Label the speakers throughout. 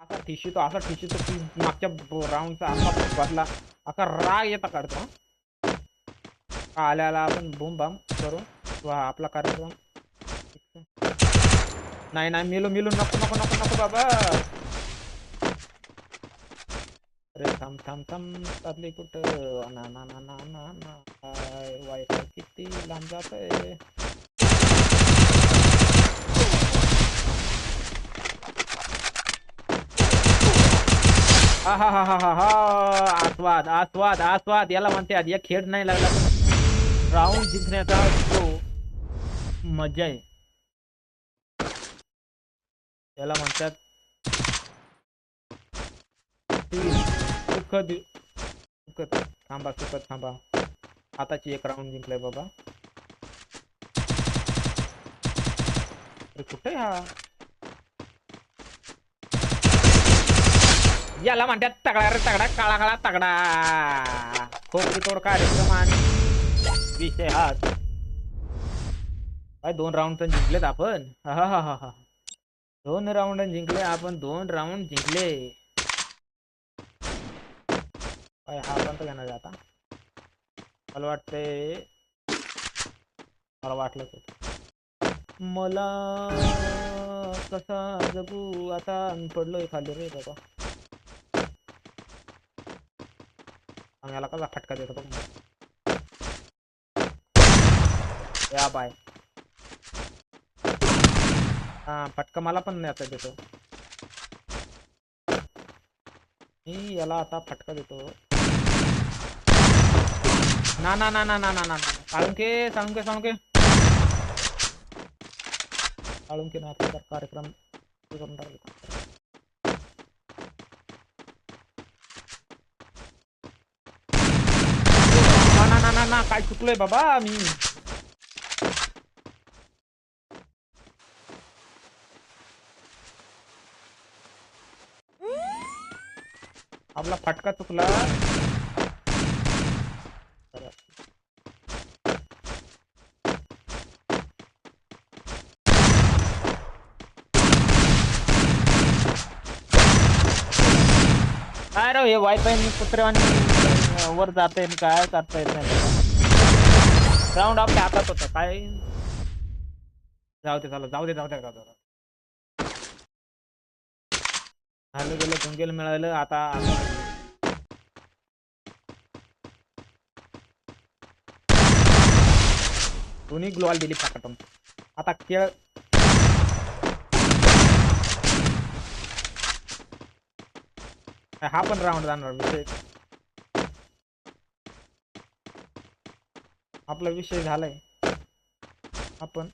Speaker 1: असा ठिशी तो असा ठिशी तो की मागच्या राऊंडचा असा बदला असा राग येता काढतो, हा. आल्या आला आपण बूम बाम करू. वा, आपला कार्यक्रम. नाही नाही, मिलू मिलू, नको नको नको नको, बाबा. अरे, थांब थांब थांब त्यातली कुठं? ना ना ना ना ना ना. वायफाय किती लांब जात आहे हा हा हा हा हा हा. आस्वाद आस्वाद आस्वाद. याला म्हणतात या खेळ नाही लागला राऊंड जिंकण्याचा जो मजा आहे याला म्हणतात सुखद थांबा सुखद थांबा. आताची एक राऊंड जिंकलाय बाबा. कुठे हा? याला म्हणतात तगडा रे तगडा काळा काळा तगडा. खोकी तोड कार्यक्रम आणि विषय हात काय दोन राऊंड तर जिंकलेत आपण? हा हा हा हा दोन राऊंड जिंकले आपण दोन राऊंड जिंकले. काय हा पण तर घेणार आता? मला वाटतंय मला वाटलंच होतं मला कसा जगू आता? पडलोय खाली रे बाबा. याला कसा फटका देतो बघ मग. या बाय। हा, फटका मला पण नाही आता देतो मी याला आता फटका देतो ना ना ना ना ना ना ना साळुंके साळुंके साळुंके साळुंके ना आपला कार्यक्रम हे करून टाकला ना ना काय चुकलोय बाबा मी आपला फटका चुकला. काय राव हे वायफाय कुत्र्यावानी वर जाते काय करता येत नाही राऊंड आपल्या हातात होता. काय? जाऊ दे चला जाऊ दे जाऊ दे जाऊ झालं गेलं गुंगेल मिळालं आता आता- दोन्ही ग्लोवाल दिली पाकटून आता खेळ हा पण राऊंड जाणार विषय आपला विषय झालाय. आपण.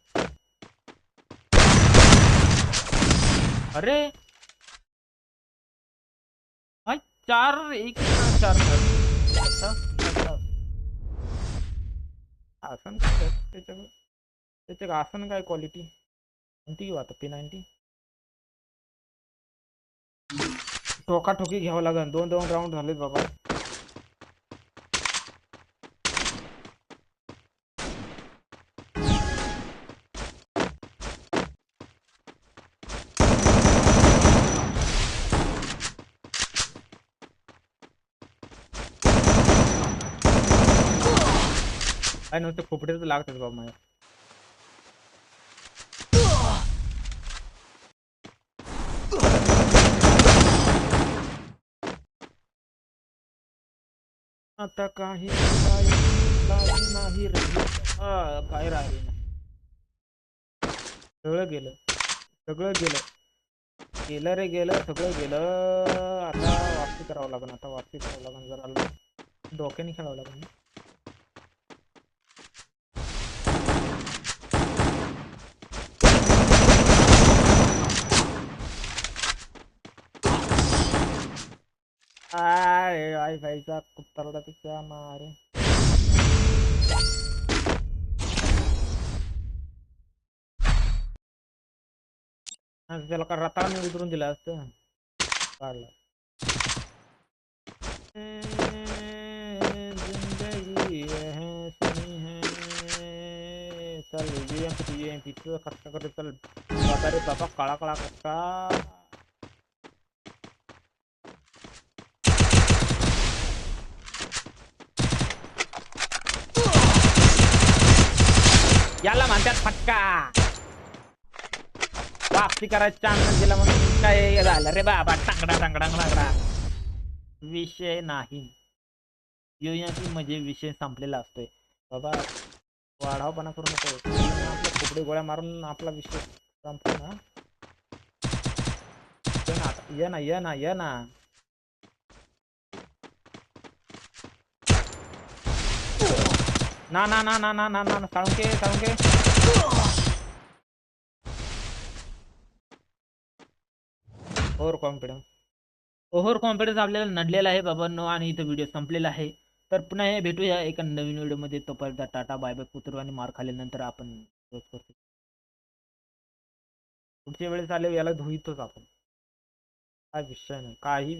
Speaker 1: अरे! चार एक चार. आसन त्याच्या आसन काय क्वालिटी कोणती घेऊ आता? पी नाईन्टी टोकाटोकी घ्यावं लागेल दोन दोन राऊंड झालेत बाबा. काय नव्हतं खोपडेच लागतात बाबा माझ्या आता काही नाही काय राहिले सगळं गेलं सगळं गेलं। गेलं रे गेलं, सगळं गेलं। आता वापसी करावं लागेल, आता वापसी करावं लागेल जरा. डोक्याने खेळावं लागेल अरे आई भाईचा कुत्तरडा तिच्या मारे आणि त्याला का रताळाने उतरून दिलं असतं काढलं ज़िंदगी है सही है चल यूएमपी यूएमपी खर्च करे चल बाबा रे बाबा काळा काळा कट्टा याला म्हणतात फटका. वापसी करायचा चान्स दिला म्हणून काय झालं? रे बाबा टांगडा टांगडा टांगडा. विषय नाही. योजनाची म्हणजे विषय संपलेला असतोय. बाबा वाढावपणा करू नको. आपल्या खोपडे गोळ्या मारून आपला विषय संपतो ना. ये ना आता, ये ना ये ना. ना ना ना ना ना ना ना साउंड के साउंड के। Over confidence. ओवर कॉन्फिडन्स आपल्याला नडलेला है बाबा, नो आने व्हिडिओ संपलेला आहे. तर पुन्हा हे भेटूया एका नवीन मे तो टाटा, बाय बाय, कुतरू आणि मार खाल्यानंतर आपण पुढच्या वेळेस वेस याला ये धुईत आप विषय नहीं का ही